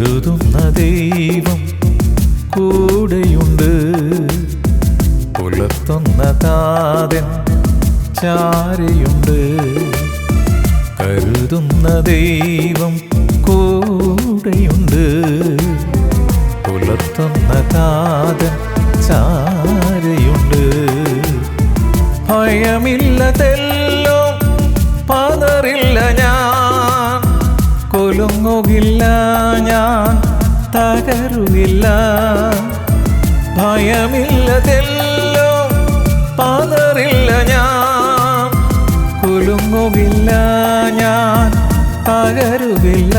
കരുതുന്ന ദൈവം കൂടെയുണ്ട്. പുലർത്തുന്ന താതൻ ചാരയുണ്ട്. കരുതുന്ന ദൈവം കൂടെയുണ്ട്. പുലർത്തുന്ന താതൻ ചാരയുണ്ട്. ഭയമില്ലതെല്ലോ പതറില്ല ഞാൻ. കൊലുങ്ങുകില്ല ഞാൻ. തകരുകില്ല ഭയമില്ലതെല്ലോ പാതറില്ല ഞാൻ. കുലുങ്ങുകില്ല ഞാൻ തകരുകില്ല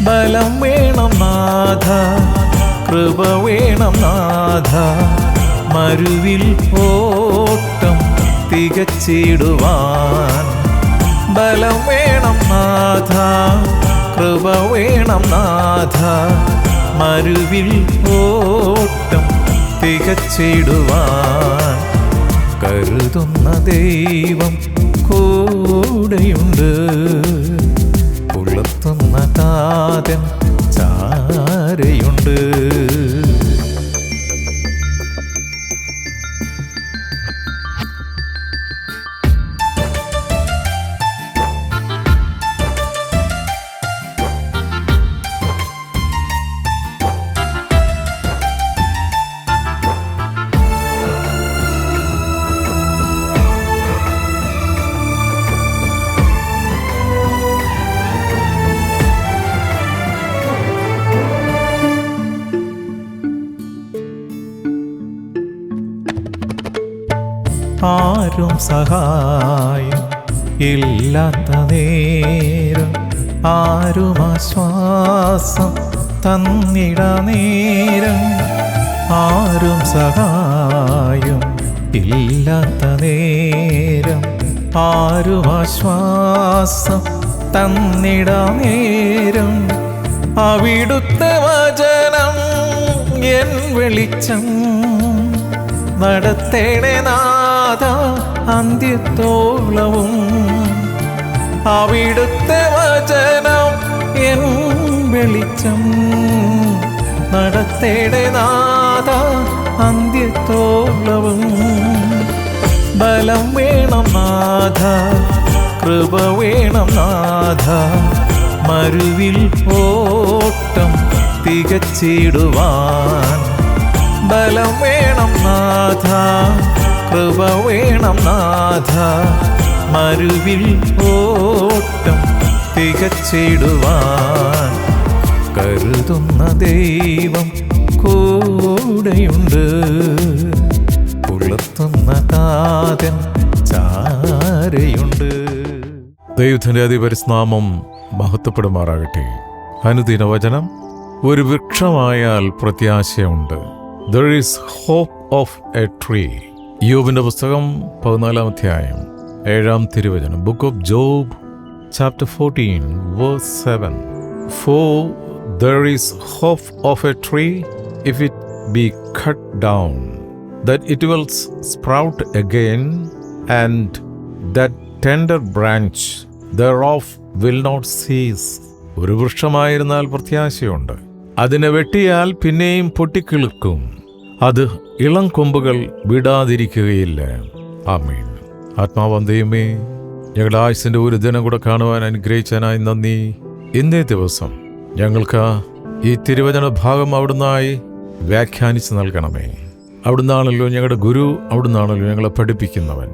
ബലം വേണം നാഥ കൃപ വേണം നാഥ. മരുവിൽ ഓട്ടം തികച്ചിടുവാൻ. ബലം വേണം നാഥ കൃപ വേണം നാഥ. മരുവിൽ ഓട്ടം തികച്ചിടുവാൻ കരുതുന്ന ദൈവം കൂടെയുണ്ട്. പുളത്തുന്ന താതൻ ചാരയുണ്ട്. സഹായം ഇല്ലാത്ത നേരം ആരും ആശ്വാസം തന്നിട നേരം? ആരും സഹായം ഇല്ലാത്ത നേരം ആരും ആശ്വാസം തന്നിട നേരം? അവിടുത്തെ വചനം എൻ വെളിച്ചം നടത്തേണേ നാഥ അന്ത്യത്തോളവും. അവിടുത്തെ വചനം എൻ വെളിച്ചം നടത്തേടെ നാഥ അന്ത്യത്തോളവും. ബലം വേണം നാഥ കൃപ വേണം നാഥ മരുവിൽ ഓട്ടം തികച്ചിടുവാൻ. ബലം വേണം നാഥ കൃപ വേണം നാഥ. മരുവിൽ ഓട്ടം തികച്ചിടുവാൻ കരുതുന്ന ദൈവം കൂടെയുണ്ട്. പുളത്തുന്ന കാതൻ ചാരയുണ്ട്. ദൈവത്തിന്റെ അതിപരിസ്നാമം മഹത്വപ്പെടുമാറാകട്ടെ. അനുദിന വചനം ഒരു വൃക്ഷമായാൽ പ്രത്യാശയുണ്ട്. There is hope of a tree യോബിന്റെ പുസ്തകം പതിനാലാം അധ്യായം ഏഴാം തിരുവചനം book of Job chapter fourteen verse seven for there is hope of a tree if it be cut down that it will sprout sprout and that tender branch thereof will not cease ഒരു വൃക്ഷമായിരുന്നാൽ പ്രത്യാശയുണ്ട്. അതിനെ വെട്ടിയാൽ പിന്നെയും പൊട്ടിക്കിളുക്കും അത് ഇളം കൊമ്പുകൾ വിടാതിരിക്കുകയില്ല. ആമീൻ. ആത്മാവാം ദൈവമേ ഞങ്ങളുടെ ആയുസിന്റെ ഒരു ദിനം കൂടെ കാണുവാൻ അനുഗ്രഹിച്ചതിനായി നന്ദി. ഇന്നേ ദിവസം ഞങ്ങൾക്ക് ഈ തിരുവചന ഭാഗം അവിടുന്നായി വ്യാഖ്യാനിച്ച് നൽകണമേ. അവിടുന്നാണല്ലോ ഞങ്ങളുടെ ഗുരു അവിടുന്നാണല്ലോ ഞങ്ങളെ പഠിപ്പിക്കുന്നവൻ.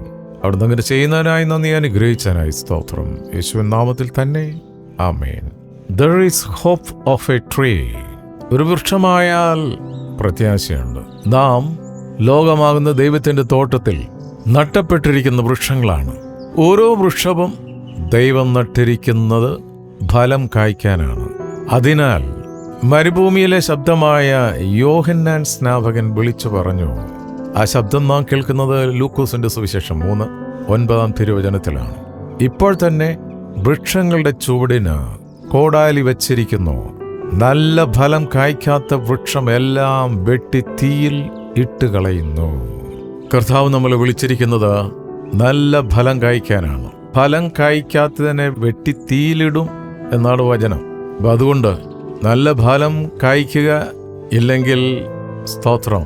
അവിടുന്ന് അങ്ങനെ ചെയ്യുന്നതിനായി നന്ദി അനുഗ്രഹിച്ചതിനായി സ്തോത്രം. യേശുവൻ നാമത്തിൽ തന്നെ. ആമേൻ. There is hope of a tree ഒരു വൃക്ഷമായാൽ പ്രത്യാശയുണ്ട്. നാം ലോകമാകുന്ന ദൈവത്തിന്റെ തോട്ടത്തിൽ നട്ടപ്പെട്ടിരിക്കുന്ന വൃക്ഷങ്ങളാണ്. ഓരോ വൃക്ഷവും ദൈവം നട്ടിരിക്കുന്നത് ഫലം കായ്ക്കാനാണ്. അതിനാൽ മരുഭൂമിയിലെ ശബ്ദമായ യോഹന്നാൻ സ്നാപകൻ വിളിച്ചു പറഞ്ഞു. ആ ശബ്ദം നാം കേൾക്കുന്നത് ലൂക്കോസിന്റെ സുവിശേഷം മൂന്ന് ഒൻപതാം തിരുവചനത്തിലാണ്. ഇപ്പോൾ തന്നെ വൃക്ഷങ്ങളുടെ ചുവടിന് കോടാലി വച്ചിരിക്കുന്നു. നല്ല ഫലം കായ്ക്കാത്ത വൃക്ഷം എല്ലാം വെട്ടി തീയിൽ ഇട്ട് കളയുന്നു. കർത്താവ് നമ്മൾ വിളിച്ചിരിക്കുന്നത് നല്ല ഫലം കായ്ക്കാനാണ്. ഫലം കായ്ക്കാത്തതിനെ വെട്ടി തീയിലിടും എന്നാണ് വചനം. അപ്പം അതുകൊണ്ട് നല്ല ഫലം കായ്ക്കുക ഇല്ലെങ്കിൽ സ്തോത്രം.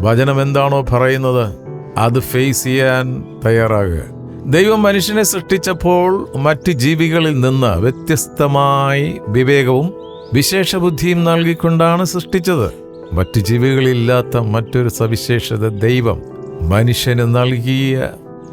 വചനം എന്താണോ പറയുന്നത് അത് ഫേസ് ചെയ്യാൻ തയ്യാറാകുക. ദൈവം മനുഷ്യനെ സൃഷ്ടിച്ചപ്പോൾ മറ്റ് ജീവികളിൽ നിന്ന് വ്യത്യസ്തമായി വിവേകവും വിശേഷബുദ്ധിയും നൽകിക്കൊണ്ടാണ് സൃഷ്ടിച്ചത്. മറ്റു ജീവികളില്ലാത്ത മറ്റൊരു സവിശേഷത ദൈവം മനുഷ്യന് നൽകിയ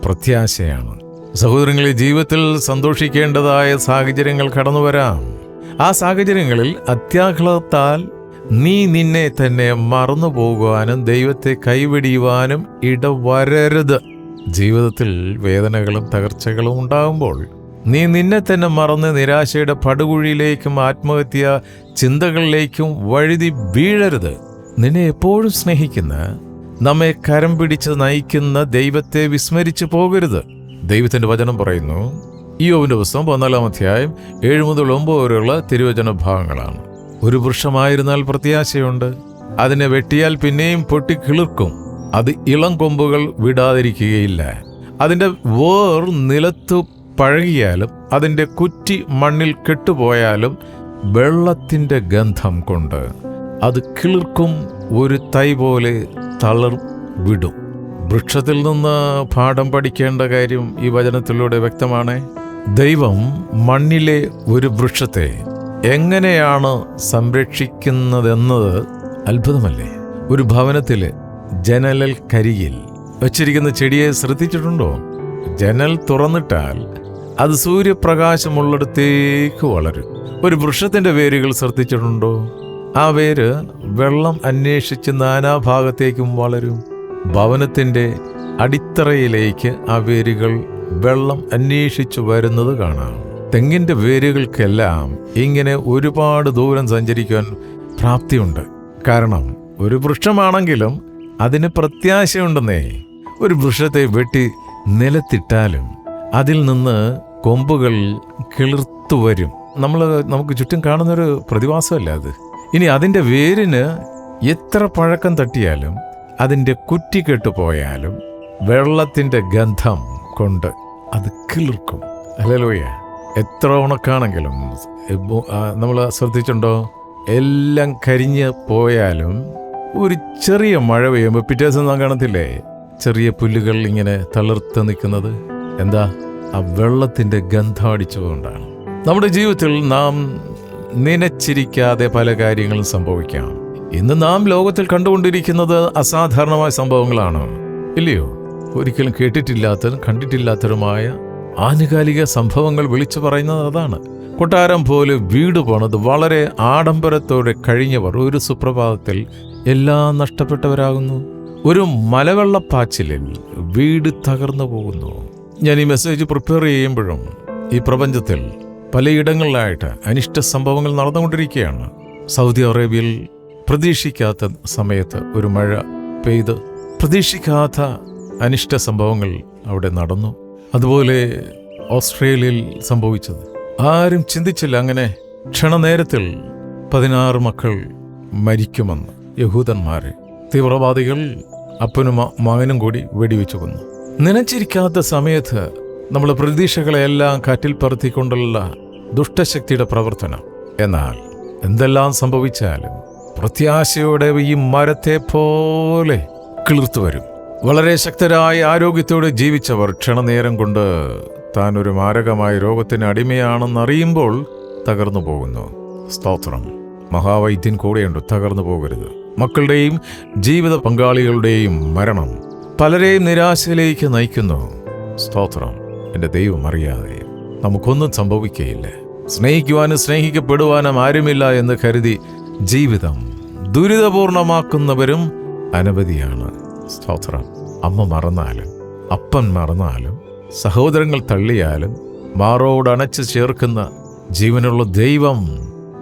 പ്രത്യാശയാണ്. സഹോദരങ്ങളെ ജീവിതത്തിൽ സന്തോഷിക്കേണ്ടതായ സാഹചര്യങ്ങൾ കടന്നു വരാം ആ സാഹചര്യങ്ങളിൽ അത്യാഹ്ലത്താൽ നീ നിന്നെ തന്നെ മറന്നു പോകുവാനും ദൈവത്തെ കൈവെടിയുവാനും ഇടവരരുത്. ജീവിതത്തിൽ വേദനകളും തകർച്ചകളും ഉണ്ടാകുമ്പോൾ നീ നിന്നെ തന്നെ മറന്ന് നിരാശയുടെ പടുകുഴിയിലേക്കും ആത്മഹത്യ ചിന്തകളിലേക്കും വഴുതി വീഴരുത്. നിന്നെ എപ്പോഴും സ്നേഹിക്കുന്ന നമ്മെ കരം പിടിച്ച് നയിക്കുന്ന ദൈവത്തെ വിസ്മരിച്ചു പോകരുത്. ദൈവത്തിന്റെ വചനം പറയുന്നു ഈ ഓവിന്റെ പുസ്തകം പതിനാലാം അധ്യായം ഏഴ് മുതൽ ഒമ്പത് വരെയുള്ള തിരുവചന ഭാഗങ്ങളാണ്. ഒരു വൃക്ഷമായിരുന്നാൽ പ്രത്യാശയുണ്ട് അതിനെ വെട്ടിയാൽ പിന്നെയും പൊട്ടി കിളിർക്കും. അത് ഇളം കൊമ്പുകൾ വിടാതിരിക്കുകയില്ല. അതിന്റെ വേർ നിലത്തു പഴകിയാലും അതിന്റെ കുറ്റി മണ്ണിൽ കെട്ടുപോയാലും വെള്ളത്തിന്റെ ഗന്ധം കൊണ്ട് അത് കിളിർക്കും ഒരു തൈ പോലെ തളർ വിടും. വൃക്ഷത്തിൽ നിന്ന് പാഠം പഠിക്കേണ്ട കാര്യം ഈ വചനത്തിലൂടെ വ്യക്തമാണ്. ദൈവം മണ്ണിലെ ഒരു വൃക്ഷത്തെ എങ്ങനെയാണ് സംരക്ഷിക്കുന്നതെന്നത് അത്ഭുതമല്ലേ? ഒരു ഭവനത്തിൽ ജനലൽ കരിയിൽ വച്ചിരിക്കുന്ന ചെടിയെ ശ്രദ്ധിച്ചിട്ടുണ്ടോ? ജനൽ തുറന്നിട്ടാൽ അത് സൂര്യപ്രകാശമുള്ളിടത്തേക്ക് വളരും. ഒരു വൃക്ഷത്തിന്റെ വേരുകൾ ശ്രദ്ധിച്ചിട്ടുണ്ടോ? ആ വേര് വെള്ളം അന്വേഷിച്ച് നാനാഭാഗത്തേക്കും വളരും. ഭവനത്തിന്റെ അടിത്തറയിലേക്ക് ആ വേരുകൾ വെള്ളം അന്വേഷിച്ചു വരുന്നത് കാണാം. തെങ്ങിന്റെ വേരുകൾക്കെല്ലാം ഇങ്ങനെ ഒരുപാട് ദൂരം സഞ്ചരിക്കാൻ പ്രാപ്തിയുണ്ട്. കാരണം ഒരു വൃക്ഷമാണെങ്കിലും അതിന് പ്രത്യാശയുണ്ടെന്നേ. ഒരു വൃക്ഷത്തെ വെട്ടി നിലത്തിട്ടാലും അതിൽ നിന്ന് കൊമ്പുകൾ കിളിർത്തു വരും. നമ്മൾ നമുക്ക് ചുറ്റും കാണുന്നൊരു പ്രതിഭാസമല്ല അത്. ഇനി അതിന്റെ വേരിന് എത്ര പഴക്കം തട്ടിയാലും അതിന്റെ കുറ്റി കെട്ടുപോയാലും വെള്ളത്തിന്റെ ഗന്ധം കൊണ്ട് അത് കിളിർക്കും. അല്ലലോയ എത്ര ഉണക്കാണെങ്കിലും നമ്മൾ ശ്രദ്ധിച്ചിട്ടുണ്ടോ? എല്ലാം കരിഞ്ഞ് പോയാലും ഒരു ചെറിയ മഴ പെയ്യുമ്പോൾ പിറ്റേ ദിവസം നാം കാണത്തില്ലേ? ചെറിയ പുല്ലുകൾ ഇങ്ങനെ തളിർത്ത് നിൽക്കുന്നത്. എന്താ? ആ വെള്ളത്തിന്റെ ഗന്ധം അടിച്ചതുകൊണ്ടാണ് നമ്മുടെ ജീവിതത്തിൽ നാം നനച്ചിരിക്കാതെ പല കാര്യങ്ങളും സംഭവിക്കാം. ഇന്ന് നാം ലോകത്തിൽ കണ്ടുകൊണ്ടിരിക്കുന്നത് അസാധാരണമായ സംഭവങ്ങളാണ്. ഇല്ലയോ? ഒരിക്കലും കേട്ടിട്ടില്ലാത്തതും കണ്ടിട്ടില്ലാത്തതുമായ ആനുകാലിക സംഭവങ്ങൾ വിളിച്ചു പറയുന്നത് അതാണ്. കൊട്ടാരം പോലെ വീട് പണിത് വളരെ ആഡംബരത്തോടെ കഴിഞ്ഞവർ ഒരു സുപ്രഭാതത്തിൽ എല്ലാം നഷ്ടപ്പെട്ടവരാകുന്നു. ഒരു മലവെള്ളപ്പാച്ചിലിൽ വീട് തകർന്നു പോകുന്നു. ഞാൻ ഈ മെസ്സേജ് പ്രിപ്പയർ ചെയ്യുമ്പോഴും ഈ പ്രപഞ്ചത്തിൽ പലയിടങ്ങളിലായിട്ട് അനിഷ്ട സംഭവങ്ങൾ നടന്നുകൊണ്ടിരിക്കുകയാണ്. സൗദി അറേബ്യയിൽ പ്രതീക്ഷിക്കാത്ത സമയത്ത് ഒരു മഴ പെയ്ത് പ്രതീക്ഷിക്കാത്ത അനിഷ്ട സംഭവങ്ങൾ അവിടെ നടന്നു. അതുപോലെ ഓസ്ട്രേലിയയിൽ സംഭവിച്ചത്. ആരും ചിന്തിച്ചില്ല അങ്ങനെ ക്ഷണനേരത്തിൽ പതിനാറ് മക്കൾ മരിക്കുമെന്ന് യഹൂദന്മാരെ തീവ്രവാദികൾ അപ്പനും മകനും കൂടി വെടിവെച്ചു കൊന്നു. നനച്ചിരിക്കാത്ത സമയത്ത് നമ്മൾ പ്രതീക്ഷകളെല്ലാം കാറ്റിൽ പറത്തിക്കൊണ്ടുള്ള ദുഷ്ടശക്തിയുടെ പ്രവർത്തനം. എന്നാൽ എന്തെല്ലാം സംഭവിച്ചാലും പ്രത്യാശയോടെ ഈ മരത്തെ പോലെ കിളിർത്തു വരും. വളരെ ശക്തരായ ആരോഗ്യത്തോടെ ജീവിച്ചവർ ക്ഷണനേരം കൊണ്ട് താൻ ഒരു മാരകമായ രോഗത്തിന് അടിമയാണെന്നറിയുമ്പോൾ തകർന്നു പോകുന്നു. സ്തോത്രം. മഹാവൈദ്യൻ കൂടെയുണ്ട് തകർന്നു പോകരുത്. മക്കളുടെയും ജീവിത പങ്കാളികളുടെയും മരണം പലരെയും നിരാശയിലേക്ക് നയിക്കുന്നു. സ്തോത്രം. എന്റെ ദൈവം അറിയാതെ നമുക്കൊന്നും സംഭവിക്കുകയില്ല സ്നേഹിക്കുവാനും സ്നേഹിക്കപ്പെടുവാനും ആരുമില്ല എന്ന് കരുതി ജീവിതം ദുരിതപൂർണമാക്കുന്നവരും അനവധിയാണ്. സ്തോത്രം. അമ്മ മറന്നാലും അപ്പൻ മറന്നാലും സഹോദരങ്ങൾ തള്ളിയാലും മാറോട് അണച്ച് ചേർക്കുന്ന ജീവനുള്ള ദൈവം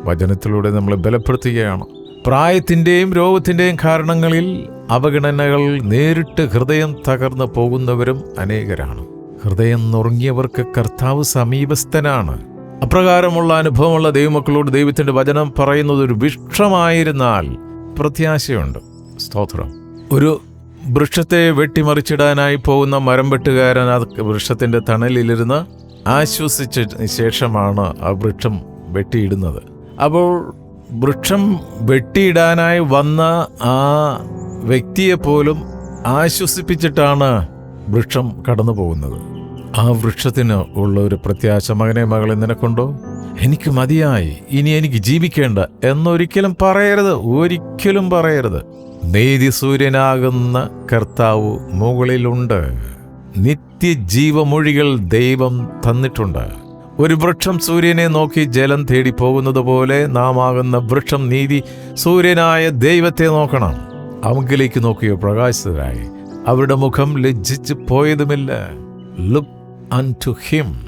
വചനത്തിലൂടെ നമ്മളെ ബലപ്പെടുത്തുകയാണ്. പ്രായത്തിന്റെയും രോഗത്തിന്റെയും കാരണങ്ങളിൽ അവഗണനകൾ നേരിട്ട് ഹൃദയം തകർന്നു പോകുന്നവരും അനേകരാണ്. ഹൃദയം നുറുങ്ങിയവർക്ക് കർത്താവ് സമീപസ്ഥനാണ്. അപ്രകാരമുള്ള അനുഭവമുള്ള ദൈവമക്കളോട് ദൈവത്തിന്റെ വചനം പറയുന്നത് ഒരു വിഷമായിരുന്നാൽ പ്രത്യാശയുണ്ട്. സ്തോത്രം. ഒരു വൃക്ഷത്തെ വെട്ടിമറിച്ചിടാനായി പോകുന്ന മരം വെട്ടുകാരൻ ആ വൃക്ഷത്തിന്റെ തണലിലിരുന്ന് ആശ്വസിച്ച ശേഷമാണ് ആ വൃക്ഷം വെട്ടിയിടുന്നത്. അപ്പോൾ വൃക്ഷം വെട്ടിയിടാനായി വന്ന ആ വ്യക്തിയെ പോലും ആശ്വസിപ്പിച്ചിട്ടാണ് വൃക്ഷം കടന്നു പോകുന്നത് ആ വൃക്ഷത്തിന് ഉള്ള ഒരു പ്രത്യാശ മകനെ മകളെ നിനക്കുണ്ടോ? എനിക്ക് മതിയായി. ഇനി എനിക്ക് ജീവിക്കേണ്ട എന്നൊരിക്കലും പറയരുത്. ഒരിക്കലും പറയരുത്. നീതി സൂര്യനാകുന്ന കർത്താവ് മുകളിലുണ്ട്. നിത്യജീവമൊഴികൾ ദൈവം തന്നിട്ടുണ്ട്. ഒരു വൃക്ഷം സൂര്യനെ നോക്കി ജലം തേടി പോകുന്നത് പോലെ നാം ആകുന്ന വൃക്ഷം നീതി സൂര്യനായ ദൈവത്തെ നോക്കണം. അവങ്കിലേക്ക് നോക്കിയോ പ്രകാശിതരായി അവരുടെ മുഖം ലജ്ജിച്ച് പോയതുമില്ല. ലുക്ക് അൺ ടു ഹിം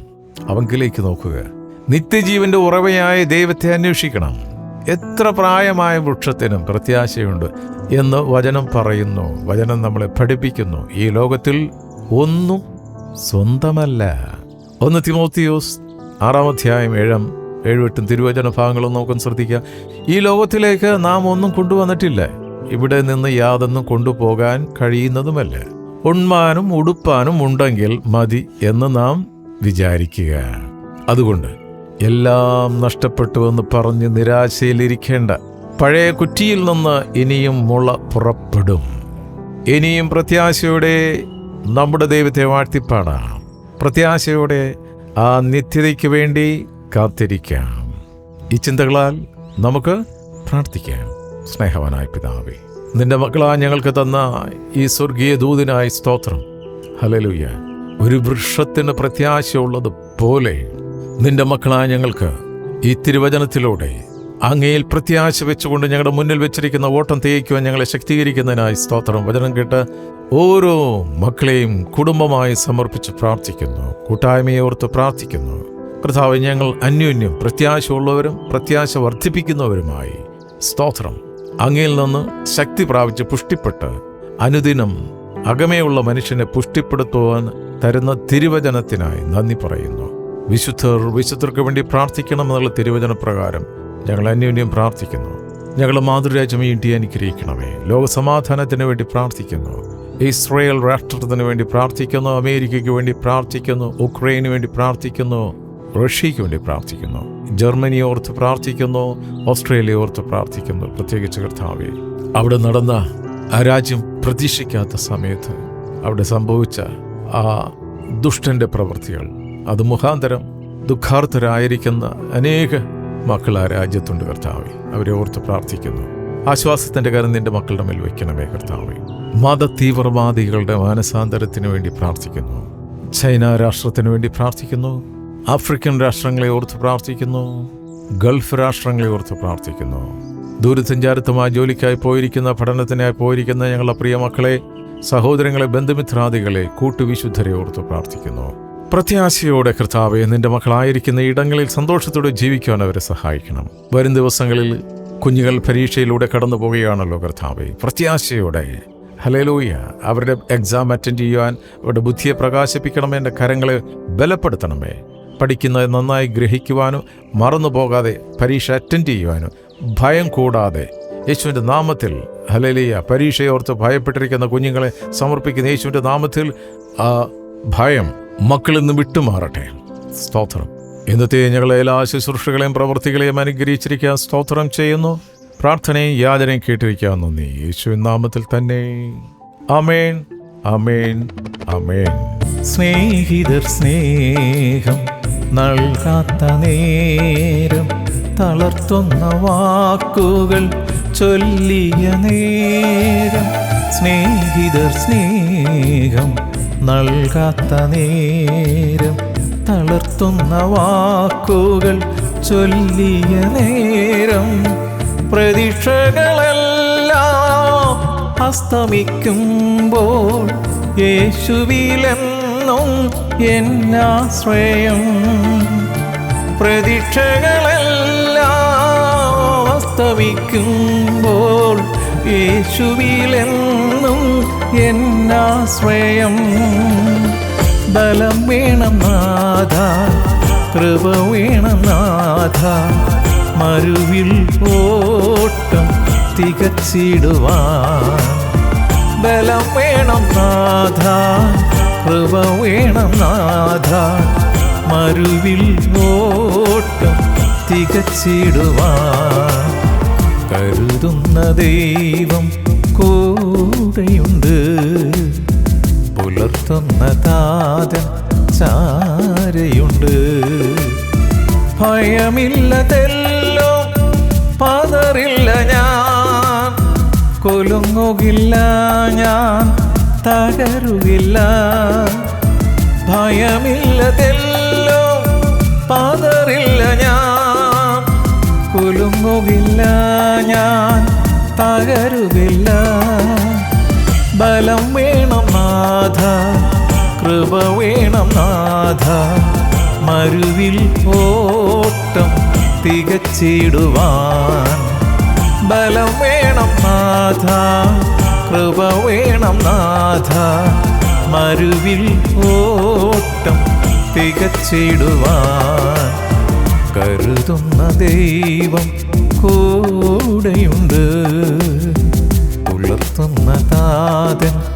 അവങ്കിലേക്ക് നോക്കുക. നിത്യജീവന്റെ ഉറവയായ ദൈവത്തെ അന്വേഷിക്കണം. എത്ര പ്രായമായ വൃക്ഷത്തിനും പ്രത്യാശയുണ്ട് എന്ന് വചനം പറയുന്നു. വചനം നമ്മളെ പഠിപ്പിക്കുന്നു. ഈ ലോകത്തിൽ ഒന്നും സ്വന്തമല്ല. ഒന്ന് തിമോത്തിയോസ് ആറാം അധ്യായം ഏഴാം ഏഴുവെട്ടും തിരുവചന ഭാഗങ്ങളും നോക്കാൻ ശ്രദ്ധിക്കുക. ഈ ലോകത്തിലേക്ക് നാം ഒന്നും കൊണ്ടുവന്നിട്ടില്ല. ഇവിടെ നിന്ന് യാതൊന്നും കൊണ്ടുപോകാൻ കഴിയുന്നതുമല്ല. ഉണ്മാനും ഉടുപ്പാനും ഉണ്ടെങ്കിൽ മതി എന്ന് നാം വിചാരിക്കുക. അതുകൊണ്ട് എല്ലാം നഷ്ടപ്പെട്ടുവെന്ന് പറഞ്ഞ് നിരാശയിലിരിക്കേണ്ട. പഴയ കുറ്റിയിൽ നിന്ന് ഇനിയും മുള പുറപ്പെടും. ഇനിയും പ്രത്യാശയോടെ നമ്മുടെ ദൈവത്തെ വാഴ്ത്തിപ്പാടാം. പ്രത്യാശയോടെ ആ നിത്യതയ്ക്ക് വേണ്ടി കാത്തിരിക്കാം. ഈ ചിന്തകളാൽ നമുക്ക് പ്രാർത്ഥിക്കാം. സ്നേഹവാനായ പിതാവേ നിന്റെ മക്കളാ ഞങ്ങൾക്ക് തന്ന ഈ സ്വർഗീയ ദൂതിനായി സ്തോത്രം. ഹലലുയ്യ ഒരു വൃക്ഷത്തിന് പ്രത്യാശയുള്ളത് പോലെ നിന്റെ മക്കളായ ഞങ്ങൾക്ക് ഈ തിരുവചനത്തിലൂടെ അങ്ങയിൽ പ്രത്യാശ വെച്ചുകൊണ്ട് ഞങ്ങളുടെ മുന്നിൽ വെച്ചിരിക്കുന്ന ഓട്ടം തേയ്ക്കുവാൻ ഞങ്ങളെ ശക്തീകരിക്കുന്നതിനായി സ്തോത്രം. വചനം കേട്ട് ഓരോ മക്കളെയും കുടുംബമായി സമർപ്പിച്ച് പ്രാർത്ഥിക്കുന്നു. കൂട്ടായ്മയെ ഓർത്ത് പ്രാർത്ഥിക്കുന്നു. കർത്താവ് ഞങ്ങൾ അന്യോന്യം പ്രത്യാശ ഉള്ളവരും പ്രത്യാശ വർദ്ധിപ്പിക്കുന്നവരുമായി സ്തോത്രം. അങ്ങയിൽ നിന്ന് ശക്തി പ്രാപിച്ച് പുഷ്ടിപ്പെട്ട് അനുദിനം അകമേയുള്ള മനുഷ്യനെ പുഷ്ടിപ്പെടുത്തുവാൻ തരുന്ന തിരുവചനത്തിനായി നന്ദി പറയുന്നു. വിശുദ്ധർ വിശുദ്ധർക്ക് വേണ്ടി പ്രാർത്ഥിക്കണമെന്നുള്ള തിരുവചന പ്രകാരം ഞങ്ങൾ അന്യോന്യം പ്രാർത്ഥിക്കുന്നു. ഞങ്ങൾ മാതൃരാജ്യം ഇന്ത്യ അനുഗ്രഹിക്കണമേ. ലോകസമാധാനത്തിന് വേണ്ടി പ്രാർത്ഥിക്കുന്നു. ഇസ്രയേൽ രാഷ്ട്രത്തിന് വേണ്ടി പ്രാർത്ഥിക്കുന്നു. അമേരിക്കയ്ക്ക് വേണ്ടി പ്രാർത്ഥിക്കുന്നു. ഉക്രൈന് വേണ്ടി പ്രാർത്ഥിക്കുന്നു. റഷ്യയ്ക്ക് വേണ്ടി പ്രാർത്ഥിക്കുന്നു. ജർമ്മനി ഓർത്ത് പ്രാർത്ഥിക്കുന്നു ഓസ്ട്രേലിയ ഓർത്ത് പ്രാർത്ഥിക്കുന്നു. പ്രത്യേകിച്ച് കർത്താവെ അവിടെ നടന്ന ആ രാജ്യം പ്രതീക്ഷിക്കാത്ത സമയത്ത് അവിടെ സംഭവിച്ച ആ ദുഷ്ടന്റെ പ്രവൃത്തികൾ അത് മുഖാന്തരം ദുഃഖാർത്ഥരായിരിക്കുന്ന അനേക മക്കൾ ആ രാജ്യത്തുണ്ട് കർത്താവെ. അവരെ ഓർത്ത് പ്രാർത്ഥിക്കുന്നു. ആശ്വാസത്തിന്റെ കാര്യം നിന്റെ മക്കളുടെ മേൽ വയ്ക്കണമേ കർത്താവെ. മത തീവ്രവാദികളുടെ മാനസാന്തരത്തിന് വേണ്ടി പ്രാർത്ഥിക്കുന്നു. ചൈന രാഷ്ട്രത്തിന് വേണ്ടി പ്രാർത്ഥിക്കുന്നു. ആഫ്രിക്കൻ രാഷ്ട്രങ്ങളെ ഓർത്ത് പ്രാർത്ഥിക്കുന്നു. ഗൾഫ് രാഷ്ട്രങ്ങളെ ഓർത്ത് പ്രാർത്ഥിക്കുന്നു. ദൂരസഞ്ചാരത്തുമായി ജോലിക്കായി പോയിരിക്കുന്ന പഠനത്തിനായി പോയിരിക്കുന്ന ഞങ്ങളുടെ പ്രിയ മക്കളെ സഹോദരങ്ങളെ ബന്ധുമിത്രാദികളെ കൂട്ടുവിശുദ്ധരെ ഓർത്ത് പ്രാർത്ഥിക്കുന്നു. പ്രത്യാശയോടെ കർത്താവെ നിന്റെ മക്കളായിരിക്കുന്ന ഇടങ്ങളിൽ സന്തോഷത്തോടെ ജീവിക്കുവാൻ അവരെ സഹായിക്കണം. വരും ദിവസങ്ങളിൽ കുഞ്ഞുങ്ങൾ പരീക്ഷയിലൂടെ കടന്നു പോവുകയാണല്ലോ കർത്താവെ. പ്രത്യാശയോടെ. ഹലേലൂയ അവരുടെ എക്സാം അറ്റൻഡ് ചെയ്യുവാൻ അവരുടെ ബുദ്ധിയെ പ്രകാശിപ്പിക്കണമേ എന്റെ കരങ്ങളെ ബലപ്പെടുത്തണമേ. പഠിക്കുന്നത് നന്നായി ഗ്രഹിക്കുവാനും മറന്നു പോകാതെ പരീക്ഷ അറ്റൻഡ് ചെയ്യുവാനും ഭയം കൂടാതെ യേശുവിന്റെ നാമത്തിൽ ഹലലിയ പരീക്ഷയോർത്ത് ഭയപ്പെട്ടിരിക്കുന്ന കുഞ്ഞുങ്ങളെ സമർപ്പിക്കുന്ന യേശുവിന്റെ നാമത്തിൽ ആ ഭയം മക്കളിൽ നിന്ന് വിട്ടുമാറട്ടെ. സ്തോത്രം. ഇന്നത്തെ ഞങ്ങളെ എല്ലാ ശുശ്രൂഷകളെയും പ്രവൃത്തികളെയും അനുഗ്രഹിച്ചിരിക്കാൻ സ്തോത്രം ചെയ്യുന്നു. പ്രാർത്ഥനയും യാചനയും കേട്ടിരിക്കാൻ നന്ദി. യേശുവിൻ നാമത്തിൽ തന്നെ. അമേൻ അമേൻ അമേൻ സ്നേഹിതർ സ്നേഹം നൽകാത്ത നേരം തളർത്തുന്ന വാക്കുകൾ ചൊല്ലിയ നേരം സ്നേഹിതർ സ്നേഹം നൽകാത്ത നേരം തളർത്തുന്ന വാക്കുകൾ ചൊല്ലിയ നേരം പ്രതീക്ഷകളെല്ലാം അസ്തമിക്കുമ്പോൾ എന്നാശ്രയം. പ്രതീക്ഷകളെല്ലാം അസ്തമിക്കുമ്പോൾ യേശുവിലെന്നും എന്നാശ്രയം. ബലം വേണം കൃപ വേണം മരുവിൽ ഓട്ടം തികച്ചിടുവാൻ. ബലം വേണം നാഥ കൃപ വേണം നാഥ. മരുവിൽ ഓട്ടം തികച്ചിടുവാൻ. കരുതുന്ന ദൈവം കൂടെയുണ്ട്. പുലർത്തുന്ന താതൻ ചാരയുണ്ട്. ഭയമില്ലതെല്ലോ പതറില്ല ഞാൻ. കൊലുങ്ങുകില്ല ഞാൻ. തകരുകില്ല. ഭയമില്ലതെല്ലോ പാതറില്ല ഞാൻ. കുലുങ്ങുകില്ല ഞാൻ തകരുകില്ല. ബലം വേണം നാഥ കൃപ വേണം നാഥ. മരുവിൽ ഓട്ടം തികച്ചിടുവാൻ. ബലം വേണം നാഥ കൃപ വേണം നാഥ. മരുവിൽ ഓട്ടം തികച്ചിടുവാൻ കരുതുന്ന ദൈവം കൂടെയുണ്ട്. പുലർത്തുന്ന താതൻ